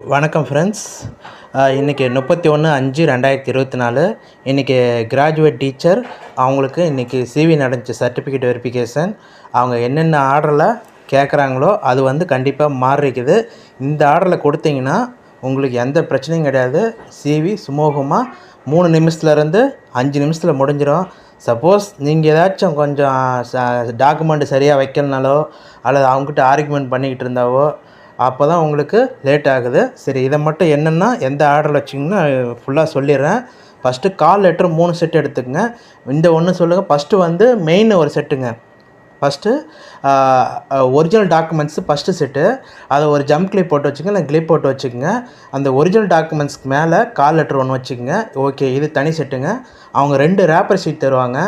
வணக்கம் ஃப்ரெண்ட்ஸ் இன்றைக்கி முப்பத்தி ஒன்று அஞ்சு ரெண்டாயிரத்தி இருபத்தி நாலு. இன்றைக்கி கிராஜுவேட் டீச்சர் அவங்களுக்கு இன்றைக்கி சிவி நடந்துச்சு சர்டிஃபிகேட் வெரிஃபிகேஷன் அவங்க என்னென்ன ஆர்டரில் கேட்குறாங்களோ அது வந்து கண்டிப்பாக மாறிக்குது இந்த ஆர்டரில் கொடுத்தீங்கன்னா உங்களுக்கு எந்த பிரச்சனையும் கிடையாது. சிவி சுமூகமாக மூணு நிமிஷத்துலேருந்து அஞ்சு நிமிஷத்தில் முடிஞ்சிடும் சப்போஸ் நீங்கள் ஏதாச்சும் கொஞ்சம் டாக்குமெண்ட் சரியாக வைக்கலனாலோ அல்லது அவங்ககிட்ட ஆர்குமெண்ட் பண்ணிக்கிட்டு இருந்தாவோ அப்போ தான் உங்களுக்கு லேட் ஆகுது. சரி இதை மட்டும் என்னென்னா எந்த ஆர்டரில் வச்சிங்கன்னா ஃபுல்லாக சொல்லிடுறேன். ஃபஸ்ட்டு கால் லெட்டர் மூணு செட் எடுத்துக்கங்க. இந்த ஒன்று சொல்லுங்கள் ஃபஸ்ட்டு வந்து மெயின் ஒரு செட்டுங்க first original documents first set அதை ஒரு ஜம்ப் கிளிப் போட்டு வச்சுங்க இல்லை கிளிப் போட்டு வச்சுக்கோங்க. அந்த ஒரிஜினல் டாக்குமெண்ட்ஸ்க்கு மேலே கால் லெட்டர் ஒன்று வச்சுக்கோங்க. ஓகே இது தனி செட்டுங்க அவங்க ரெண்டு ரேப்பர் ஷீட் தருவாங்க.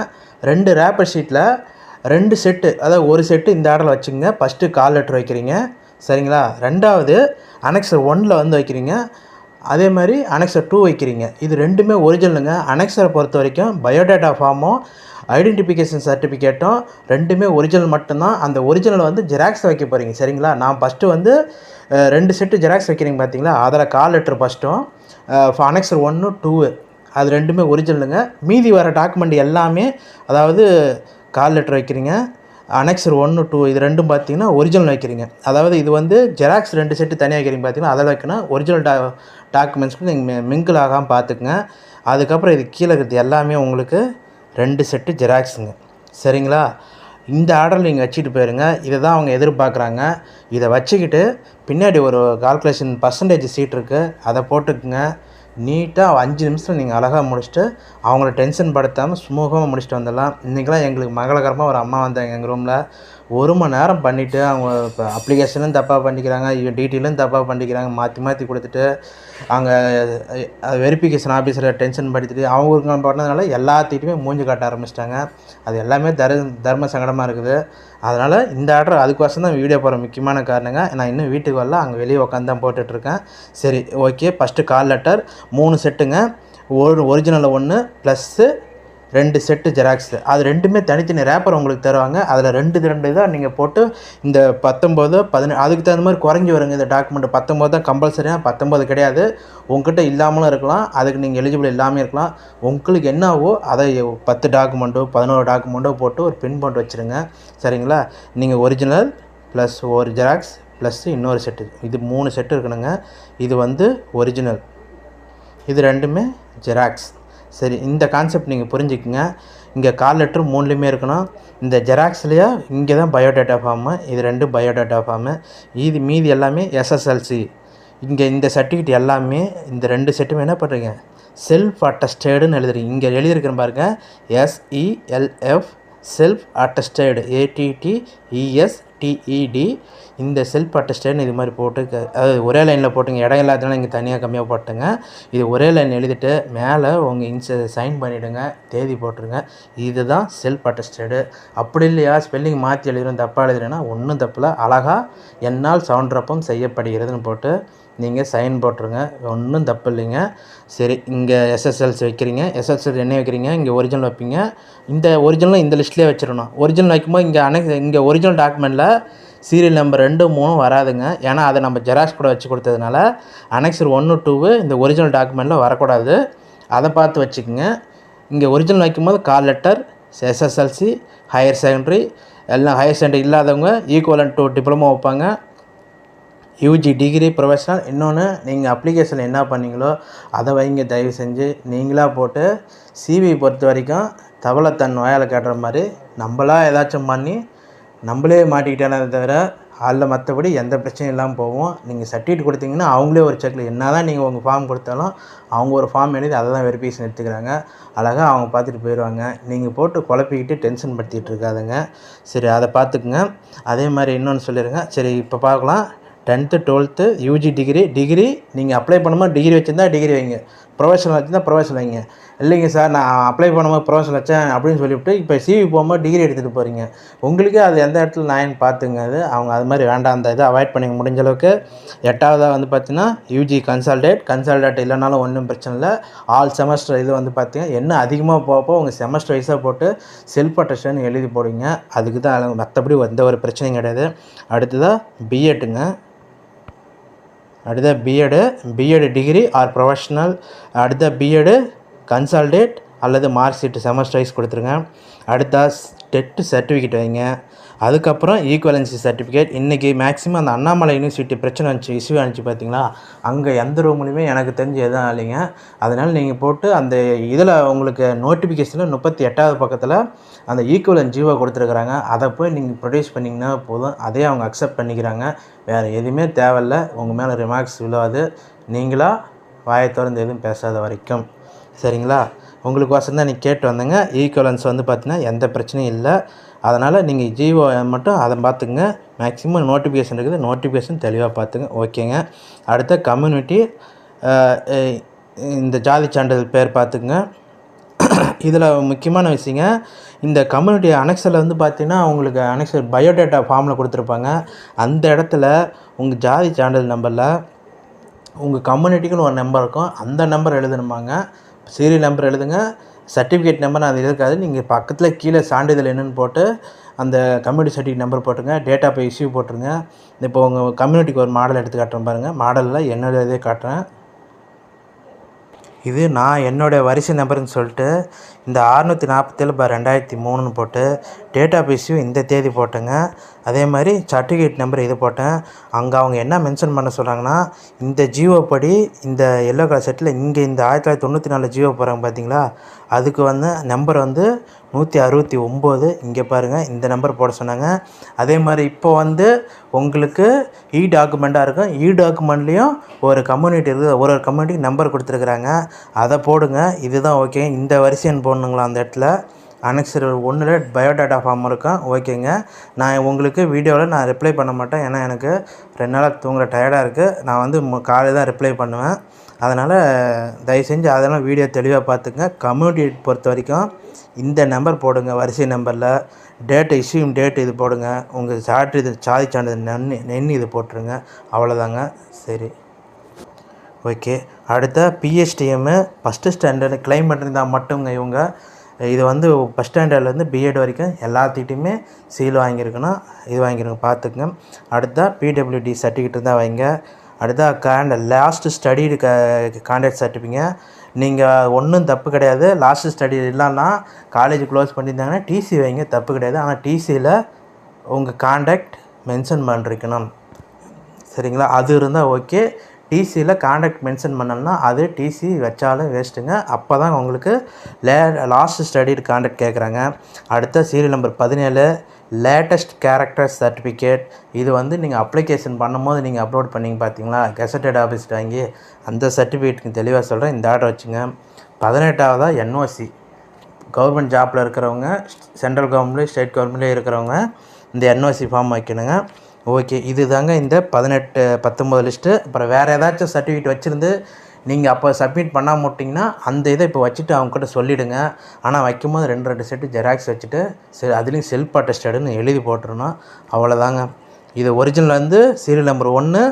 ரெண்டு ரேப்பர் ஷீட்டில் ரெண்டு செட்டு அதாவது ஒரு செட்டு இந்த ஆர்டரில் வச்சுங்க ஃபஸ்ட்டு கால் லெட்டர் வைக்கிறீங்க. சரிங்களா? ரெண்டாவது அனெக்சர் ஒனில் வந்து வைக்கிறீங்க. அதே மாதிரி அனெக்சர் டூ வைக்கிறீங்க. இது ரெண்டுமே ஒரிஜினலுங்க. அனெக்சரை பொறுத்த வரைக்கும் பயோடேட்டா ஃபார்மும் ஐடென்டிஃபிகேஷன் சர்டிஃபிகேட்டும் ரெண்டுமே ஒரிஜினல் மட்டும்தான். அந்த ஒரிஜினல் வந்து ஜெராக்ஸ் வைக்க போகிறீங்க சரிங்களா? நான் ஃபஸ்ட்டு வந்து ரெண்டு செட்டு ஜெராக்ஸ் வைக்கிறீங்க பார்த்தீங்களா அதில் கால் லெட்ரு ஃபஸ்ட்டும் அனெக்சர் ஒன்று டூ அது ரெண்டுமே ஒரிஜினலுங்க. மீதி வர டாக்குமெண்ட் எல்லாமே அதாவது கால் லெட்ரு வைக்கிறீங்க. அனெக்சர் ஒன்று டூ இது ரெண்டும் பார்த்தீங்கன்னா ஒரிஜினல் வைக்கிறீங்க. அதாவது இது வந்து ஜெராக்ஸ் ரெண்டு செட்டு தனியாக வைக்கிறீங்க பார்த்தீங்கன்னா அதில் வைக்கணும். ஒரிஜினல் டா டாக்குமெண்ட்ஸ்க்கு நீங்கள் மிங்கிள் ஆகாமல் பார்த்துக்குங்க அதுக்கப்புறம் இது கீழே இருக்கிறது எல்லாமே உங்களுக்கு ரெண்டு செட்டு ஜெராக்ஸுங்க சரிங்களா? இந்த ஆர்டர் நீங்கள் வச்சுட்டு போயிருங்க. இதை தான் அவங்க எதிர்பார்க்குறாங்க. இதை வச்சுக்கிட்டு பின்னாடி ஒரு கால்குலேஷன் பர்சன்டேஜ் சீட் இருக்குது அதை போட்டுக்குங்க. நீட்டாக அஞ்சு நிமிஷத்தில் நீங்கள் அழகாக முடிச்சுட்டு அவங்கள டென்ஷன் படுத்தாமல் சுமூகமாக முடிச்சுட்டு வந்துடலாம். இன்றைக்கெலாம் எங்களுக்கு மங்களகரமாக ஒரு அம்மா வந்தாங்க எங்கள் ரூமில் ஒரு மணி நேரம் பண்ணிவிட்டு அவங்க இப்போ அப்ளிகேஷனும் தப்பாக பண்ணிக்கிறாங்க டீட்டெயிலும் தப்பாக பண்ணிக்கிறாங்க மாற்றி மாற்றி கொடுத்துட்டு அங்கே வெரிஃபிகேஷன் ஆஃபீஸரை டென்ஷன் படுத்திட்டு அவங்க பண்ணதுனால எல்லாத்திட்டையுமே மூஞ்சி காட்ட ஆரம்பிச்சிட்டாங்க. அது எல்லாமே தர் தர்ம சங்கடமாக இருக்குது. அதனால் இந்த ஆர்டர் அதுக்கோசம் தான் வீடியோ போகிற முக்கியமான காரணங்க. நான் இன்னும் வீட்டுக்கு வரல அங்கே வெளியே உட்காந்து தான் போட்டுட்ருக்கேன். சரி ஓகே ஃபஸ்ட்டு கால் லெட்டர் மூணு செட்டுங்க ஒரு ஒரிஜினலில் ஒன்று ப்ளஸ்ஸு ரெண்டு செட்டு ஜெராக்ஸ் அது ரெண்டுமே தனித்தனி ரேப்பர் உங்களுக்கு தருவாங்க. அதில் ரெண்டு ரெண்டு தான் நீங்கள் போட்டு இந்த பத்தொம்போது பதினெட்டு அதுக்கு தகுந்த மாதிரி குறைஞ்சி வருங்க இந்த டாக்குமெண்ட் பத்தொம்போது தான் கம்பல்சரியாக பத்தொம்போது கிடையாது. உங்ககிட்ட இல்லாமலும் இருக்கலாம். அதுக்கு நீங்கள் எலிஜிபிள் இல்லாமல் இருக்கலாம். உங்களுக்கு என்னவோ அதை பத்து டாக்குமெண்ட்டோ பதினோரு டாக்குமெண்ட்டோ போட்டு ஒரு பின் போட்டு வச்சுருங்க. சரிங்களா? நீங்கள் ஒரிஜினல் ப்ளஸ் ஒரு ஜெராக்ஸ் ப்ளஸ் இன்னொரு செட்டு இது மூணு செட்டு இருக்கணுங்க. இது வந்து ஒரிஜினல் இது ரெண்டுமே ஜெராக்ஸ் சரி இந்த கான்செப்ட் நீங்கள் புரிஞ்சுக்குங்க. இங்கே கால் லெட்ரு மூணுலேயுமே இருக்கணும். இந்த ஜெராக்ஸ்லேயே இங்கே தான் பயோடேட்டா ஃபார்மு இது ரெண்டு பயோடேட்டா ஃபார்மு இது மீதி எல்லாமே எஸ்எஸ்எல்சி இங்கே இந்த சர்டிஃபிகேட் எல்லாமே இந்த ரெண்டு செட்டுமே என்ன பண்ணுறீங்க செல்ஃப் அட்டஸ்டேடுன்னு எழுதுறீங்க. இங்கே எழுதியிருக்கிறேன் பாருங்க. SELF self attested ATTES TED இந்த செல்ஃப் அட்டஸ்டட்னு இது மாதிரி போட்டு அதாவது ஒரே லைனில் போட்டுங்க. இடம் இல்லாதனால இங்கே தனியாக கம்மியாக போட்டுங்க. இது ஒரே லைன் எழுதிட்டு மேலே உங்கள் இன்ச சைன் பண்ணிவிடுங்க தேதி போட்டுருங்க. இதுதான் செல்ஃப் அட்டஸ்டடு அப்படி இல்லையா? ஸ்பெல்லிங் மாற்றி எழுதுறோம் தப்பாக எழுதுறேன்னா ஒன்றும் தப்பில் அழகாக என்னால் சவுண்டரப்பம் செய்யப்படுகிறதுன்னு போட்டு நீங்கள் சைன் போட்டுருங்க. ஒன்றும் தப்பு இல்லைங்க. சரி இங்கே எஸ்எஸ்எல்சி வைக்கிறீங்க. எஸ்எஸ்எல் என்ன வைக்கிறீங்க? இங்கே ஒரிஜினல் வைப்பீங்க. இந்த ஒரிஜினலும் இந்த லிஸ்ட்லேயே வச்சிடணும். ஒரிஜினல் வைக்கும்போது இங்கே அனைத்து இங்கே ஒரிஜினல் டாக்குமெண்ட்டில் சீரியல் நம்பர் ரெண்டு மூணு வராதுங்க. ஏன்னா அதை நம்ம ஜெராக்ஸ் கூட வச்சு கொடுத்ததுனால அனெக்சர் ஒன்று டூவு இந்த ஒரிஜினல் டாக்குமெண்ட்டில் வரக்கூடாது. அதை பார்த்து வச்சுக்கோங்க. இங்கே ஒரிஜினல் வைக்கும்போது call letter SSLC higher secondary எல்லாம் ஹையர் செகண்டரி இல்லாதவங்க ஈக்குவலன் டு டிப்ளமோ வைப்பாங்க. யூஜி டிகிரி ப்ரொஃபஷனல் இன்னொன்று நீங்கள் அப்ளிகேஷன் என்ன பண்ணீங்களோ அதை வைங்க தயவு செஞ்சு. நீங்களாக போட்டு சிவி பொறுத்த வரைக்கும் தவளை தன் வாயால் கட்டுற மாதிரி நம்மளா ஏதாச்சும் பண்ணி நம்மளே மாட்டிக்கிட்டானே தவிர அதில் மற்றபடி எந்த பிரச்சனையும் இல்லாமல் போவோம் நீங்கள் சர்டிஃபிகேட் கொடுத்தீங்கன்னா அவங்களே ஒரு செக்கில் என்ன தான் நீங்கள் உங்கள் ஃபார்ம் கொடுத்தாலும் அவங்க ஒரு ஃபார்ம் எழுதி அதை தான் வெரிஃபிகேஷன் எடுத்துக்கிறாங்க. அழகாக அவங்க பார்த்துட்டு போயிடுவாங்க. நீங்கள் போட்டு குழப்பிக்கிட்டு டென்ஷன் படுத்திகிட்டு இருக்காதுங்க. சரி அதை பார்த்துக்குங்க. அதே மாதிரி இன்னொன்று சொல்லிடுங்க சரி இப்போ பார்க்கலாம். Tenth twelfth UG degree degree நீங்கள் அப்ளை பண்ணும்போது டிகிரி வச்சுருந்தா டிகிரி வைங்க. ப்ரொஃபஷனல் வச்சுருந்தா ப்ரொஃபஷனல் வைங்க. இல்லைங்க சார் நான் அப்ளை பண்ணும்போது ப்ரொஃபஷனல் வச்சேன் அப்படின்னு சொல்லிவிட்டு இப்போ சிவி போகும்போது டிகிரி எடுத்துகிட்டு போகிறீங்க உங்களுக்கே அது எந்த இடத்துல நான் பார்த்துங்க. அது அவங்க அது மாதிரி வேண்டாம். அந்த இதை அவாய்ட் பண்ணி முடிஞ்ச அளவுக்கு எட்டாவதாக வந்து பார்த்தீங்கன்னா யூஜி கன்சல்டேட் கன்சல்டேட் இல்லைனாலும் ஒன்றும் பிரச்சனை இல்லை. ஆல் செமஸ்டர் இது வந்து பார்த்தீங்கன்னா என்ன அதிகமாக போகப்போ உங்கள் செமஸ்டர் வைஸாக போட்டு செல்ஃப் அட்டஸ்டன் எழுதி போடுங்க அதுக்கு தான் மற்றபடி எந்த ஒரு பிரச்சனையும் கிடையாது. அடுத்ததாக பிஎட்டுங்க அடுத்த BEd BEd degree or professional அடுத்த பிஎடு கன்சால்டேட் அல்லது மார்க் ஷீட் செமஸ்டர் வைஸ் கொடுத்துருங்க. அடுத்த டெட்டு சர்டிஃபிகேட் வைங்க. அதுக்கப்புறம் ஈக்குவலன்சி சர்டிஃபிகேட் இன்றைக்கி மேக்ஸிமம் அந்த அண்ணாமலை யூனிவர்சிட்டி பிரச்சனை வந்துச்சு இஷ்யூ ஆனிச்சு பார்த்தீங்களா அங்கே எந்த ரூம்லையுமே எனக்கு தெரிஞ்சு எதுவும் இல்லைங்க. அதனால் நீங்கள் போட்டு அந்த இதில் உங்களுக்கு நோட்டிஃபிகேஷனில் முப்பத்தி எட்டாவது பக்கத்தில் அந்த ஈக்குவலன் ஜீவோ கொடுத்துருக்குறாங்க. அதை போய் நீங்கள் ப்ரொடியூஸ் பண்ணிங்கன்னா போதும். அதே அவங்க அக்செப்ட் பண்ணிக்கிறாங்க. வேறு எதுவுமே தேவையில்ல. உங்கள் மேலே ரிமார்க்ஸ் விழாது. நீங்களாக வாயை திறந்து எதுவும் பேசாத வரைக்கும். சரிங்களா? உங்களுக்கு வசம் தான் நீ கேட்டு வந்தேங்க. ஈக்குவலன்ஸ் வந்து பார்த்தீங்கன்னா எந்த பிரச்சனையும் இல்லை. அதனால் நீங்கள் ஜிஓ மட்டும் அதை பார்த்துங்க மேக்ஸிமம் நோட்டிஃபிகேஷன் இருக்குது. நோட்டிஃபிகேஷன் தெளிவாக பார்த்துங்க ஓகேங்க அடுத்த கம்யூனிட்டி இந்த ஜாதி சான்றிதழ் பேர் பார்த்துக்குங்க. இதில் முக்கியமான விஷயங்க இந்த கம்யூனிட்டி அனெக்ஸில் வந்து பார்த்தீங்கன்னா உங்களுக்கு அனெக்ஸல் பயோடேட்டா ஃபார்மில் கொடுத்துருப்பாங்க. அந்த இடத்துல உங்கள் ஜாதி சான்றிதழ் நம்பரில் உங்கள் கம்யூனிட்டிக்குன்னு ஒரு நம்பர் இருக்கும். அந்த நம்பர் எழுதணுமாங்க. சீரியல் நம்பர் எழுதுங்க. சர்டிஃபிகேட் நம்பர் அது இருக்காது. நீங்கள் பக்கத்தில் கீழே சான்றிதழ் என்னென்னு போட்டு அந்த கம்யூனிட்டி சர்டிஃபிகேட் நம்பர் போட்டுருங்க. டேட்டா போய் இஷ்யூ போட்டுருங்க. இப்போ உங்கள் கம்யூனிட்டிக்கு ஒரு மாடல் எடுத்து காட்டுறேன் பாருங்கள் மாடலில் என்னோட இதே காட்டுறேன். இது நான் என்னுடைய வரிசை நம்பர்னு சொல்லிட்டு இந்த அறுநூற்றி நாற்பத்தேழு பார் ரெண்டாயிரத்தி மூணுன்னு போட்டு டேட் ஆஃப் இஷ்யூ இந்த தேதி போட்டேங்க. அதே மாதிரி சர்டிஃபிகேட் நம்பர் இது போட்டேன். அங்கே அவங்க என்ன மென்ஷன் பண்ண சொல்கிறாங்கன்னா இந்த ஜியோ படி இந்த எல்லோ கலர் செட்டில் இங்கே இந்த ஆயிரத்தி தொள்ளாயிரத்தி தொண்ணூற்றி நாலு ஜியோ போகிறாங்க பார்த்தீங்களா அதுக்கு வந்து நம்பர் வந்து நூற்றி அறுபத்தி ஒம்பது. இங்கே பாருங்கள் இந்த நம்பர் போட சொன்னாங்க. அதே மாதிரி இப்போ வந்து உங்களுக்கு இ டாக்குமெண்ட்டாக இருக்கும். இ டாக்குமெண்ட்லேயும் ஒரு கம்யூனிட்டி இருக்குது ஒரு ஒரு கம்யூனிட்டிக்கு நம்பர் கொடுத்துருக்குறாங்க. அதை போடுங்க. இதுதான் ஓகே இந்த வரிசைன்னு போடணுங்களா அந்த இடத்துல? அனெக்சர் ஒன்றில் பயோடேட்டா ஃபார்ம் இருக்கும் ஓகேங்க நான் உங்களுக்கு வீடியோவில் நான் ரிப்ளை பண்ண மாட்டேன். ஏன்னா எனக்கு ரெண்டு நாளாக தூங்குற டயர்டாக இருக்குது நான் வந்து காலையில் தான் ரிப்ளை பண்ணுவேன். அதனால் தயவு செஞ்சு அதெல்லாம் வீடியோ தெளிவாக பார்த்துங்க கம்யூனிட்டி பொறுத்த வரைக்கும் இந்த நம்பர் போடுங்க வரிசை நம்பரில் டேட் இஷ்யூம் டேட் இது போடுங்க. உங்கள் சாட்டு இது சாதி சான்றிதழ் நென்னு நென் இது போட்டுருங்க. அவ்வளோதாங்க சரி. ஓகே அடுத்த பிஹெச்டிஎம்மு ஃபஸ்ட்டு ஸ்டாண்டர்டு கிளைம் பண்ணியிருந்தால் மட்டுங்க இவங்க. இது வந்து ஃபஸ்ட் ஸ்டாண்டர்ட்லேருந்து பிஎட் வரைக்கும் எல்லாத்துக்கிட்டையுமே சீல் வாங்கியிருக்கணும். இது வாங்கிருங்க பார்த்துக்குங்க. அடுத்தா பிடபிள்யூடி சர்டிஃபிகேட் இருந்தால் வைங்க. அடுத்தா காண்ட லாஸ்ட்டு ஸ்டடிடு க கான்டாக்ட் சர்டிஃபிகேட் நீங்கள் ஒன்றும் தப்பு கிடையாது. லாஸ்ட்டு ஸ்டடி இல்லைன்னா காலேஜ் க்ளோஸ் பண்ணியிருந்தாங்கன்னா டிசி வைங்க தப்பு கிடையாது. ஆனால் டிசியில் உங்கள் காண்டாக்ட் மென்ஷன் பண்ணிருக்கணும். சரிங்களா? அது இருந்தால் ஓகே டிசியில் காண்டாக்ட் மென்ஷன் பண்ணலன்னா அது டிசி வச்சாலும் வேஸ்ட்டுங்க அப்போ தான் உங்களுக்கு லே லாஸ்ட் ஸ்டடிடு காண்டாக்ட் கேட்குறாங்க அடுத்த சீரியல் நம்பர் பதினேழு லேட்டஸ்ட் கேரக்டர் சர்டிஃபிகேட் இது வந்து நீங்கள் அப்ளிகேஷன் பண்ணும்போது நீங்கள் அப்லோட் பண்ணிங்க பார்த்தீங்களா கெசட்டட் ஆஃபீஸ் வாங்கி அந்த சர்டிஃபிகேட்டுக்கு தெளிவாக சொல்கிறேன் இந்த ஆர்டர் வச்சுங்க. பதினெட்டாவதாக என்ஓசி கவர்மெண்ட் ஜாப்பில் இருக்கிறவங்க சென்ட்ரல் கவர்மெண்ட்லேயும் ஸ்டேட் கவர்மெண்ட்லேயும் இருக்கிறவங்க இந்த என்ஓசி ஃபார்ம் வைக்கணுங்க. ஓகே இது தாங்க இந்த பதினெட்டு பத்தொம்பது லிஸ்ட்டு அப்புறம் வேறு ஏதாச்சும் சர்டிஃபிகேட் வச்சுருந்து நீங்கள் அப்போ சப்மிட் பண்ணால் விட்டிங்கன்னா அந்த இதை இப்போ வச்சுட்டு அவங்கக்கிட்ட சொல்லிவிடுங்க ஆனால் வைக்கும்போது ரெண்டு ரெண்டு செட்டு ஜெராக்ஸ் வச்சுட்டு சரி அதுலேயும் செல்ஃப் அட்டஸ்டடுன்னு எழுதி போட்டுருணும். அவ்வளோதாங்க இது ஒரிஜினல் வந்து சீரியல் நம்பர் ஒன்று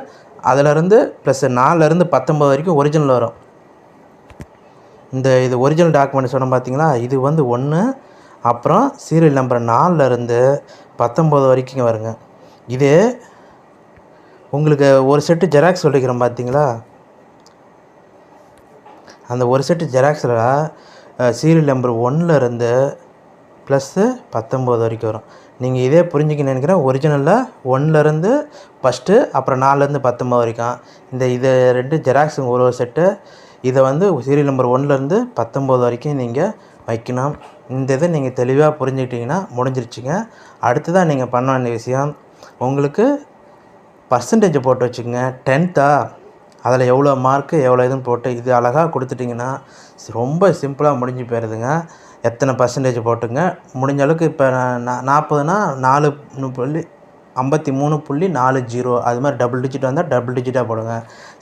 அதிலருந்து ப்ளஸ் நாலுலேருந்து பத்தொம்பது வரைக்கும் ஒரிஜினல் வரும். இந்த இது ஒரிஜினல் டாக்குமெண்ட் சொன்ன பார்த்தீங்களா இது வந்து ஒன்று அப்புறம் சீரியல் நம்பர் நாலுலேருந்து பத்தொம்போது வரைக்கும் வருங்க. இது உங்களுக்கு ஒரு செட்டு ஜெராக்ஸ் சொல்லிக்கிறோம் பார்த்தீங்களா அந்த ஒரு செட்டு ஜெராக்ஸில் சீரியல் நம்பர் ஒன்றில் இருந்து ப்ளஸ்ஸு பத்தொம்போது வரைக்கும் வரும். நீங்கள் இதே புரிஞ்சுக்க நினைக்கிறேன். ஒரிஜினலில் ஒன்றுலேருந்து ஃபஸ்ட்டு அப்புறம் நாலுலேருந்து பத்தொம்போது வரைக்கும். இந்த இது ரெண்டு ஜெராக்ஸ் ஒரு ஒரு செட்டு இதை வந்து சீரியல் நம்பர் ஒன்றுலேருந்து பத்தொம்போது வரைக்கும் நீங்கள் வைக்கணும். இந்த இதை நீங்கள் தெளிவாக புரிஞ்சுக்கிட்டிங்கன்னா முடிஞ்சிருச்சுங்க. அடுத்ததாக நீங்கள் பண்ண வேண்டிய விஷயம் உங்களுக்கு பர்சன்டேஜ் போட்டு வச்சுக்கோங்க. டென்த்தா அதில் எவ்வளோ மார்க்கு எவ்வளோ இதுன்னு போட்டு இது அழகாக கொடுத்துட்டிங்கன்னா ரொம்ப சிம்பிளாக முடிஞ்சு போயிடுதுங்க. எத்தனை பர்சன்டேஜ் போட்டுங்க. முடிஞ்ச அளவுக்கு இப்போ நான் நாற்பதுனா நாலு புள்ளி ஐம்பத்தி மூணு புள்ளி நாலு ஜீரோ. அது மாதிரி டபுள் டிஜிட் வந்தால் டபுள் டிஜிட்டாக போடுங்க.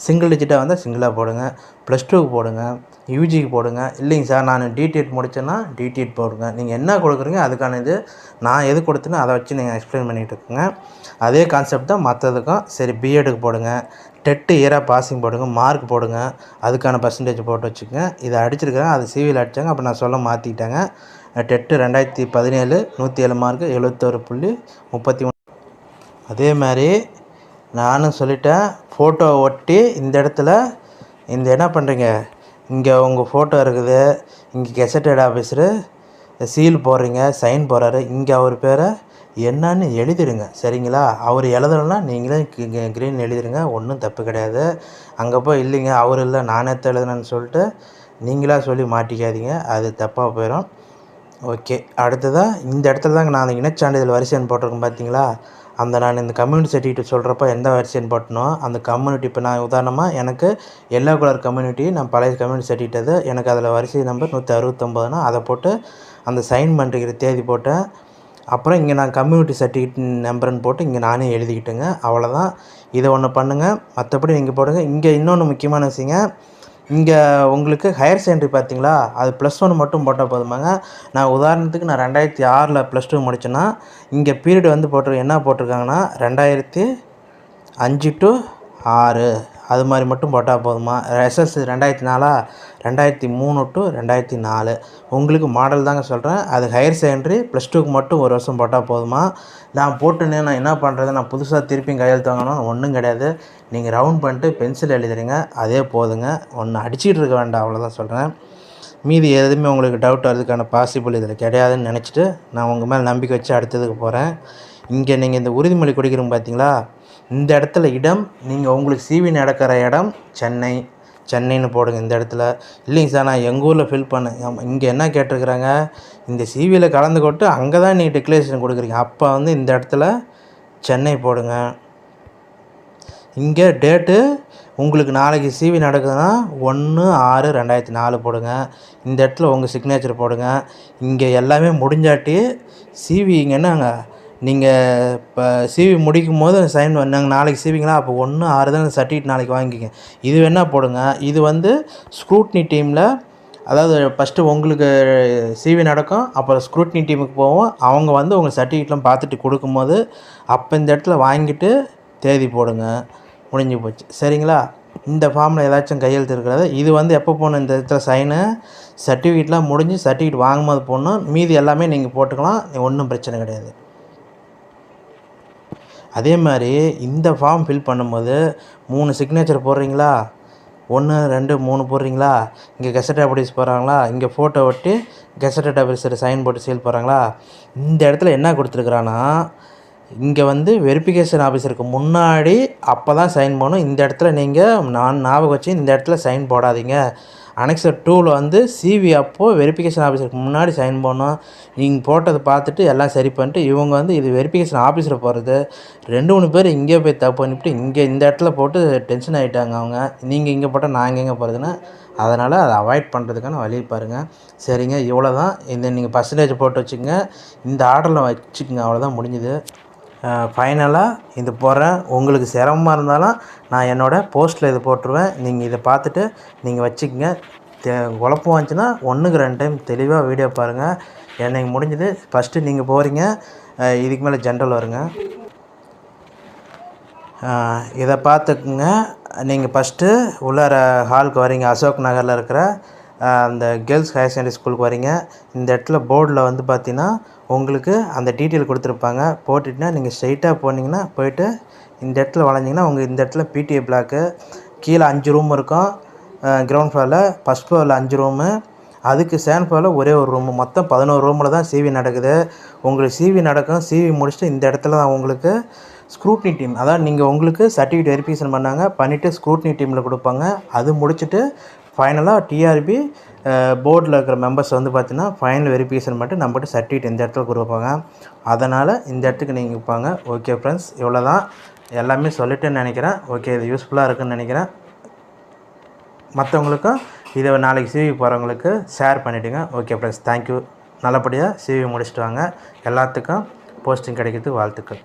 சிங்கிள் டிஜிட்டாக வந்தால் சிங்கிளாக போடுங்க. ப்ளஸ் டூக்கு போடுங்க. யூஜிக்கு போடுங்க. இல்லைங்க சார் நான் டிடிஎட் முடிச்சேன்னா டிடிஎட் போடுங்க. நீங்கள் என்ன கொடுக்குறீங்க அதுக்கான இது நான் எது கொடுத்தேனோ அதை வச்சு நீங்கள் எக்ஸ்பிளைன் பண்ணிகிட்டு இருக்குங்க. அதே கான்செப்ட் தான் மற்றதுக்கும் சரி பிஎட்டுக்கு போடுங்க. டெட்டு இயராக பாசிங் போடுங்க. மார்க் போடுங்க. அதுக்கான பர்சன்டேஜ் போட்டு வச்சுக்கோங்க. இதை அடிச்சிருக்கிறேன் அது சிவியில் அடித்தாங்க அப்போ நான் சொல்ல மாற்றிக்கிட்டேங்க டெட்டு ரெண்டாயிரத்தி பதினேழு நூற்றி ஏழு மார்க்கு எழுபத்தோரு புள்ளி முப்பத்தி அதே மாதிரி நானும் சொல்லிட்டேன் ஃபோட்டோ ஒட்டி இந்த இடத்துல இந்த என்ன பண்ணுறீங்க இங்கே உங்கள் ஃபோட்டோ இருக்குது இங்கே கெசட்டட் ஆஃபீஸரு சீல் போடுறீங்க சைன் போடுறாரு இங்கே அவர் பேரை என்னன்னு எழுதிடுங்க சரிங்களா? அவர் எழுதலைன்னா நீங்களே க்ரீன் எழுதிடுங்க ஒன்றும் தப்பு கிடையாது. அங்கே போய் இல்லைங்க அவர் இல்லை நானே எழுதுனேன்னு சொல்லிட்டு நீங்களாக சொல்லி மாட்டிக்காதீங்க அது தப்பாக போயிடும் ஓகே அடுத்ததாக இந்த இடத்துல தாங்க நான் அந்த இனச்சான்றிதழ் வரிசைன்னு போட்டிருக்கேன் பார்த்தீங்களா அந்த நான் இந்த கம்யூனிட்டி சர்டிஃபிகேட் சொல்கிறப்ப எந்த வெர்ஷன் போட்டனோ அந்த கம்யூனிட்டி இப்போ நான் உதாரணமாக எனக்கு எல்லோ கலர் கம்யூனிட்டி நான் பழைய கம்யூனிட்டி சர்டிஃபிகேட் எனக்கு அதில் வரிசை நம்பர் நூற்றி அறுபத்தொம்போதுனா அதை போட்டு அந்த சைன் பண்ணுற தேதி போட்டேன். அப்புறம் இங்கே நான் கம்யூனிட்டி சர்டிஃபிகேட் நம்பர்னு போட்டு இங்கே நானே எழுதிக்கிட்டேங்க. அவ்வளோதான் இதை ஒன்று பண்ணுங்கள் மற்றபடி நீங்கள் போடுங்க. இங்கே இன்னொன்று முக்கியமான விஷயங்க. இங்கே உங்களுக்கு ஹையர் செகண்டரி பார்த்தீங்களா அது ப்ளஸ் ஒன் மட்டும் போட்டால் போதுமாங்க. நான் உதாரணத்துக்கு நான் ரெண்டாயிரத்தி ஆறில் ப்ளஸ் டூ முடிச்சேன்னா இங்கே பீரியட் வந்து போட்டு என்ன போட்டிருக்காங்கன்னா ரெண்டாயிரத்தி அஞ்சு டு ஆறு. அது மாதிரி மட்டும் போட்டால் போதுமா? எஸ்எஸ்சி ரெண்டாயிரத்தி நாலா? ரெண்டாயிரத்தி மூணு டு ரெண்டாயிரத்தி நாலு. உங்களுக்கு மாடல் தாங்க சொல்கிறேன் அது ஹையர் செகண்டரி ப்ளஸ் டூக்கு மட்டும் ஒரு வருஷம் போட்டால் போதுமா? நான் போட்டுன்னு நான் என்ன பண்ணுறது நான் புதுசாக திருப்பியும் கையெழுத்து வாங்கணும் ஒன்றும் கிடையாது. நீங்கள் ரவுண்ட் பண்ணிட்டு பென்சில் எழுதுறீங்க அதே போதுங்க. ஒன்று அடிச்சிட்டு இருக்க வேண்டாம். அவ்வளோதான் சொல்கிறேன் மீதி எதுவுமே உங்களுக்கு டவுட் வர்றதுக்கான பாசிபிள் இதில் கிடையாதுன்னு நினச்சிட்டு நான் உங்கள் மேலே நம்பிக்கை வச்சு அடுத்ததுக்கு போகிறேன் இங்கே நீங்கள் இந்த உறுதிமொழி குடிக்கிறோம் பார்த்தீங்களா இந்த இடத்துல இடம் நீங்கள் உங்களுக்கு சிவி நடக்கிற இடம் சென்னை சென்னைன்னு போடுங்க இந்த இடத்துல. இல்லைங்க சார் நான் எங்கள் ஊரில் ஃபில் பண்ணேன் இங்கே என்ன கேட்டிருக்குறாங்க? இந்த சிவியில் கலந்து கொட்டு அங்கே தான் நீங்கள் டிக்ளரேஷன் கொடுக்குறீங்க. அப்போ வந்து இந்த இடத்துல சென்னை போடுங்க. இங்கே டேட்டு உங்களுக்கு நாளைக்கு சிவி நடக்குதுன்னா ஒன்று ஆறு ரெண்டாயிரத்தி நாலு போடுங்க. இந்த இடத்துல உங்கள் சிக்னேச்சர் போடுங்க. இங்கே எல்லாமே முடிஞ்சாட்டி சிவி இங்கே என்னங்க? நீங்கள் இப்போ சிவி முடிக்கும் போது சைன் நாங்கள் நாளைக்கு சிவிங்களா அப்போ ஒன்று ஆறு தான் சர்டிஃபிகேட் நாளைக்கு வாங்கிக்கங்க. இது வேணால் போடுங்க. இது வந்து ஸ்க்ரூட்னி டீமில் அதாவது ஃபஸ்ட்டு உங்களுக்கு சிவி நடக்கும் அப்புறம் ஸ்க்ரூட்னி டீமுக்கு போவோம். அவங்க வந்து உங்கள் சர்டிஃபிகேட்லாம் பார்த்துட்டு கொடுக்கும்போது அப்போ இந்த இடத்துல வாங்கிட்டு தேதி போடுங்க முடிஞ்சு போச்சு. சரிங்களா? இந்த ஃபார்மில் ஏதாச்சும் கையெழுத்து இருக்கிறது? இது வந்து எப்போ போகணும் இந்த இடத்துல சைனு சர்டிஃபிகேட்லாம் முடிஞ்சு சர்டிஃபிகேட் வாங்கும்போது போடணும். மீதி எல்லாமே நீங்கள் போட்டுக்கலாம். ஒன்றும் பிரச்சனை கிடையாது. அதே மாதிரி இந்த ஃபார்ம் ஃபில் பண்ணும்போது மூணு சிக்னேச்சர் போடுறீங்களா? ஒன்று ரெண்டு மூணு போடுறீங்களா? இங்கே கெசட் ஆஃபீஸ் போகிறாங்களா இங்கே ஃபோட்டோ ஒட்டி கெசட் ஆஃபீஸர் சைன் போட்டு சீல் போகிறாங்களா இந்த இடத்துல என்ன கொடுத்துருக்குறான்னா இங்கே வந்து வெரிஃபிகேஷன் ஆஃபீஸருக்கு முன்னாடி அப்போ தான் சைன் பண்ணணும் இந்த இடத்துல நீங்கள் நான் ஞாபகம் வச்சு இந்த இடத்துல சைன் போடாதீங்க. அனெக்சர் டூவில் வந்து சிவி அப்போது வெரிஃபிகேஷன் ஆஃபீஸருக்கு முன்னாடி சைன் பண்ணணும் நீங்கள் போட்டதை பார்த்துட்டு எல்லாம் சரி பண்ணிட்டு இவங்க வந்து இது வெரிஃபிகேஷன் ஆஃபீஸில் போகிறது ரெண்டு மூணு பேர் இங்கே போய் தப்பு பண்ணிவிட்டு இங்கே இந்த இடத்துல போட்டு டென்ஷன் ஆகிட்டாங்க அவங்க. நீங்கள் இங்கே போட்டால் நான் எங்கே போகிறதுன்னு அதனால் அதை அவாய்ட் பண்ணுறதுக்கான வழி பாருங்கள் சரிங்க இவ்வளோ தான் இந்த நீங்கள் பர்சன்டேஜ் போட்டு வச்சுக்கோங்க. இந்த ஆர்டரில் வச்சுக்கோங்க அவ்வளோதான் முடிஞ்சுது. ஃபைனலாக இது போடுறேன். உங்களுக்கு சிரமமாக இருந்தாலும் நான் என்னோடய போஸ்ட்டில் இது போட்டுருவேன். நீங்கள் இதை பார்த்துட்டு நீங்கள் வச்சுக்கோங்க. தே குழப்பம் வந்துச்சுன்னா ஒன்றுக்கு ரெண்டு டைம் தெளிவாக வீடியோ பாருங்கள் எனக்கு முடிஞ்சது ஃபஸ்ட்டு நீங்கள் போகிறீங்க இதுக்கு மேலே ஜென்ரல் வருங்க. இதை பார்த்துக்குங்க. நீங்கள் ஃபஸ்ட்டு உள்ளார ஹாலுக்கு வரீங்க. அசோக் நகரில் இருக்கிற அந்த கேர்ள்ஸ் ஹையர் செகண்டரி ஸ்கூலுக்கு வரீங்க. இந்த இடத்துல போர்டில் வந்து பார்த்தீங்கன்னா உங்களுக்கு அந்த டீட்டெயில் கொடுத்துருப்பாங்க. போட்டுட்டுனா நீங்கள் ஸ்ட்ரைட்டாக போனீங்கன்னா போயிட்டு இந்த இடத்துல வளைஞ்சிங்கன்னா உங்கள் இந்த இடத்துல பிடிஏ பிளாக்கு கீழே அஞ்சு ரூம் இருக்கும். கிரவுண்ட் ஃப்ளோரில் ஃபஸ்ட் ஃப்ளோரில் அஞ்சு ரூமு அதுக்கு செகண்ட் ஃப்ளோரில் ஒரே ஒரு ரூமு மொத்தம் பதினோரு ரூமில் தான் சிவி நடக்குது. உங்களுக்கு சிவி நடக்கும். சிவி முடிச்சுட்டு இந்த இடத்துல தான் உங்களுக்கு ஸ்க்ரூட்னி டீம் அதாவது நீங்கள் உங்களுக்கு சர்டிஃபிகேட் வெரிஃபிகேஷன் பண்ணாங்க. பண்ணிவிட்டு ஸ்க்ரூட்னி டீமில் கொடுப்பாங்க. அது முடிச்சுட்டு ஃபைனலாக டிஆர்பி போர்டில் இருக்கிற மெம்பர்ஸ் வந்து பார்த்தீங்கன்னா ஃபைனல் வெரிஃபிகேஷன் மட்டும் நம்மகிட்ட சர்டிஃபிகேட் இந்த இடத்துல கொடுப்பாங்க. அதனால் இந்த இடத்துக்கு நீங்கள் இருப்பாங்க ஓகே ஃப்ரெண்ட்ஸ் இவ்வளோ தான் எல்லாமே சொல்லிட்டேன்னு நினைக்கிறேன். ஓகே இது யூஸ்ஃபுல்லாக இருக்குன்னு நினைக்கிறேன். மற்றவங்களுக்கும் இதை நாளைக்கு சிவி போகிறவங்களுக்கு ஷேர் பண்ணிவிடுங்க ஓகே ஃப்ரெண்ட்ஸ் தேங்க்யூ நல்லபடியாக சிவி முடிச்சுட்டு வாங்க. எல்லாத்துக்கும் போஸ்டிங் கிடைக்கிறது வாழ்த்துக்கள்.